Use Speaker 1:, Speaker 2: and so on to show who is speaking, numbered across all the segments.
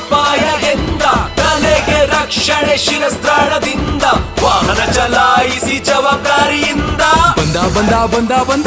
Speaker 1: ವರ್ಷವೇ ಅಪಾಯ ಎಂದ ತಲೆಗೆ ರಕ್ಷಣೆ ಶಿರಸ್ತ್ರಾಣದಿಂದ ವಾಹನ ಚಲಾಯಿಸಿ ಜವಾಬ್ದಾರಿಯಿಂದ.
Speaker 2: ಬಂದ ಬಂದ ಬಂದ ಬಂದ.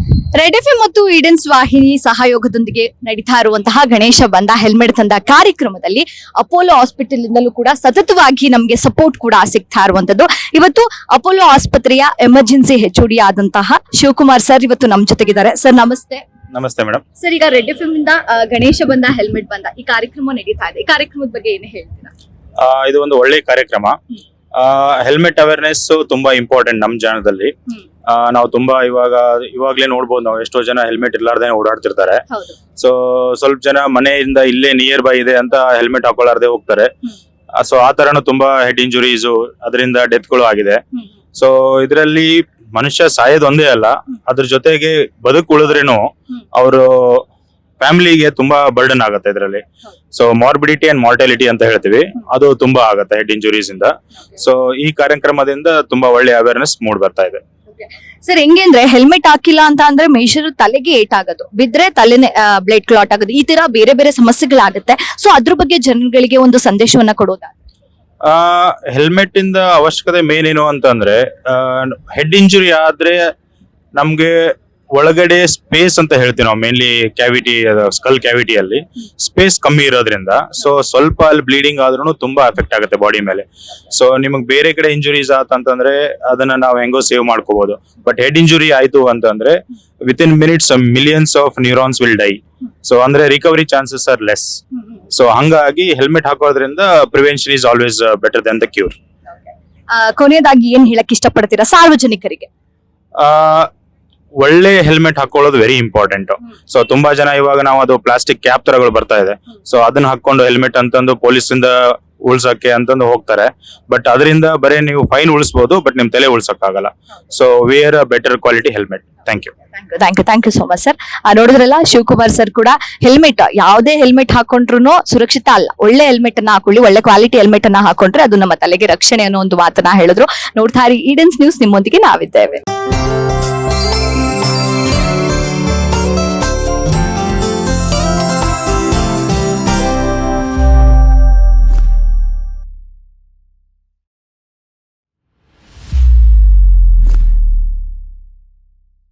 Speaker 3: Red F M Edens ವಾಹಿನಿ ಸಹಯೋಗದೊಂದಿಗೆ ನಡೀತಾ ಇರುವಂತಹ ಗಣೇಶ ಬಂದ ಹೆಲ್ಮೆಟ್ ತಂದ ಕಾರ್ಯಕ್ರಮದಲ್ಲಿ ಅಪೋಲೋ ಹಾಸ್ಪಿಟಲ್ ಇಂದಲೂ ಕೂಡ ಸತತವಾಗಿ ನಮಗೆ ಸಪೋರ್ಟ್ ಕೂಡ ಸಿಗ್ತಾ ಇರುವಂತದ್ದು. ಇವತ್ತು ಅಪೋಲೋ ಆಸ್ಪತ್ರೆಯ ಎಮರ್ಜೆನ್ಸಿ ಡಿ ಆದಂತಹ ಶಿವಕುಮಾರ್ ಸರ್ ಇವತ್ತು ನಮ್ ಜೊತೆಗಿದ್ದಾರೆ. Sir namaste.
Speaker 4: Namaste madam
Speaker 3: sir ಈಗ ರೆಡ್ ಎಫ್ ಇಂದ ಗಣೇಶ ಬಂದ ಹೆಲ್ಮೆಟ್ ಬಂದ ಈ ಕಾರ್ಯಕ್ರಮ ನಡೀತಾ ಇದೆ. ಈ ಕಾರ್ಯಕ್ರಮದ ಬಗ್ಗೆ ಏನು ಹೇಳ್ತೀರಾ?
Speaker 4: ಇದು ಒಂದು ಒಳ್ಳೆ ಕಾರ್ಯಕ್ರಮ. ಹೆಲ್ಮೆಟ್ ಅವೇರ್ನೆಸ್ ತುಂಬಾ ಇಂಪಾರ್ಟೆಂಟ್ ನಮ್ ಜನದಲ್ಲಿ. ನಾವು ತುಂಬಾ ಇವಾಗ ಇವಾಗ್ಲೇ ನೋಡ್ಬೋದು ನಾವು ಎಷ್ಟೋ ಜನ ಹೆಲ್ಮೆಟ್ ಇರ್ಲಾರ್ದೆ ಓಡಾಡ್ತಿರ್ತಾರೆ. ಸೊ ಸ್ವಲ್ಪ ಜನ ಮನೆಯಿಂದ ಇಲ್ಲೇ ನಿಯರ್ ಬೈ ಇದೆ ಅಂತ ಹೆಲ್ಮೆಟ್ ಹಾಕೊಳ್ಳಾರ್ದೆ ಹೋಗ್ತಾರೆ. ಸೊ ಆ ತರನು ತುಂಬಾ ಹೆಡ್ ಇಂಜುರೀಸ್ ಅದರಿಂದ ಡೆತ್ಗಳು ಆಗಿದೆ. ಸೊ ಇದರಲ್ಲಿ ಮನುಷ್ಯ ಸಾಯೋದು ಒಂದೇ ಅಲ್ಲ ಅದ್ರ ಜೊತೆಗೆ ಬದುಕು ಉಳಿದ್ರೇನು. ಅವರು ಫ್ಯಾಮಿಲಿಗೆ ತುಂಬಾ ಬರ್ಡನ್ ಆಗುತ್ತೆ ಇದರಲ್ಲಿ. ಸೊ ಮಾರ್ಬಿಡಿಟಿ ಅಂಡ್ ಮಾರ್ಟಾಲಿಟಿ ಅಂತ ಹೇಳ್ತೀವಿ. ಅದು ತುಂಬಾ ಆಗುತ್ತೆ ಹೆಡ್ ಇಂಜುರೀಸ್ ಇಂದ. ಸೊ ಈ ಕಾರ್ಯಕ್ರಮದಿಂದ ತುಂಬಾ ಒಳ್ಳೆ ಅವೇರ್ನೆಸ್ ಮೂಡ್ ಬರ್ತಾ ಇದೆ.
Speaker 3: ಸರ್, ಹೆಂಗೆ ಅಂದ್ರೆ ಹೆಲ್ಮೆಟ್ ಹಾಕಿಲ್ಲ ಅಂತ ಅಂದ್ರೆ ಮೇಜರ್ ತಲೆಗೆ ಏಟ್ ಆಗೋದು ಬಿದ್ರೆ ತಲೆನೇ ಬ್ಲಡ್ ಕ್ಲಾಟ್ ಆಗೋದು. ಈ ತರ ಬೇರೆ ಬೇರೆ ಸಮಸ್ಯೆಗಳಾಗುತ್ತೆ. ಸೊ ಅದ್ರ ಬಗ್ಗೆ ಜನಗಳಿಗೆ ಒಂದು ಸಂದೇಶವನ್ನ ಕೊಡೋದ?
Speaker 4: ಆ ಹೆಲ್ಮೆಟ್ ಇಂದ ಅವಶ್ಯಕತೆ ಮೇನ್ ಏನು ಅಂತಂದ್ರೆ ಹೆಡ್ ಇಂಜುರಿ ಆದ್ರೆ ನಮ್ಗೆ ಒಳಗಡೆ ಸ್ಪೇಸ್ ಅಂತ ಹೇಳ್ತೀವಿ ನಾವು ಮೇನ್ಲಿ ಕ್ಯಾವಿಟಿ ಸ್ಕಲ್ ಕ್ಯಾವಿಟಿಯಲ್ಲಿ ಸ್ಪೇಸ್ ಕಮ್ಮಿ ಇರೋದ್ರಿಂದ. ಸೊ ಸ್ವಲ್ಪ ಅಲ್ಲಿ ಬ್ಲೀಡಿಂಗ್ ಆದ್ರೂ ತುಂಬಾ ಎಫೆಕ್ಟ್ ಆಗುತ್ತೆ ಬಾಡಿ ಮೇಲೆ. ಸೊ ನಿಮಗೆ ಬೇರೆ ಕಡೆ ಇಂಜುರೀಸ್ ಆತಂತಂದ್ರೆ ಅದನ್ನ ನಾವು ಹೆಂಗೋ ಸೇವ್ ಮಾಡ್ಕೋಬಹುದು ಬಟ್ ಹೆಡ್ ಇಂಜುರಿ ಆಯ್ತು ಅಂತಂದ್ರೆ within minutes millions of neurons will die so ಅಂದ್ರೆ recovery chances are less so ಹಂಗಾಗಿ ಹೆಲ್ಮೆಟ್ ಹಾಕೋದ್ರಿಂದ prevention is always better than the cure
Speaker 3: ಕೊನೆಯದಾಗಿ ಏನ್ ಹೇಳಕ್ ಇಷ್ಟಪಡ್ತೀರಾ ಸಾರ್ವಜನಿಕರಿಗೆ?
Speaker 4: ಆ ಒಳ್ಳೆ ಹೆಲ್ಮೆಟ್ ಹಾಕೊಳ್ಳೋದು ವೆರಿ ಇಂಪಾರ್ಟೆಂಟ್ ಸೊ ತುಂಬಾ ಜನ ಇವಾಗ ನಾವು ಅದು ಪ್ಲಾಸ್ಟಿಕ್ ಕ್ಯಾಪ್ ತರಗಳು ಬರ್ತಾ ಇದೆ. ಸೊ ಅದನ್ನ ಹಾಕೊಂಡು ಹೆಲ್ಮೆಟ್ ಅಂತಂದು ಪೊಲೀಸ್ ಇಂದ ಉಳ್ಸಕ್ಕೆ ಅಂತಂದು ಹೋಗ್ತಾರೆ. ಬಟ್ ಅದರಿಂದ ಬರೀ ನೀವು ಫೈನ್ ಉಳಿಸಬಹುದು ಬಟ್ ನಿಮ್ ತಲೆ ಉಳ್ಸಕ್ಕಾಗಲ್ಲ. So wear a better quality helmet thank you
Speaker 3: thank you thank you so much sir ನೋಡಿದ್ರಲ್ಲ ಶಿವಕುಮಾರ್ ಸರ್ ಕೂಡ ಹೆಲ್ಮೆಟ್ ಯಾವುದೇ ಹೆಲ್ಮೆಟ್ ಹಾಕೊಂಡ್ರು ಸುರಕ್ಷಿತ ಅಲ್ಲ. ಒಳ್ಳೆ ಹೆಲ್ಮೆಟ್ ಅನ್ನ ಹಾಕೊಳ್ಳಿ ಒಳ್ಳೆ ಕ್ವಾಲಿಟಿ ಹೆಲ್ಮೆಟ್ ಅನ್ನ ಹಾಕೊಂಡ್ರೆ ಅದು ನಮ್ಮ ತಲೆಗೆ ರಕ್ಷಣೆ ಅನ್ನೋ ಒಂದು ಮಾತನ್ನ ಹೇಳಿದ್ರು. ನೋಡ್ತಾ ಇರಿ ಈಡನ್ಸ್ ನ್ಯೂಸ್ ನಿಮ್ಮೊಂದಿಗೆ ನಾವಿದ್ದೇವೆ.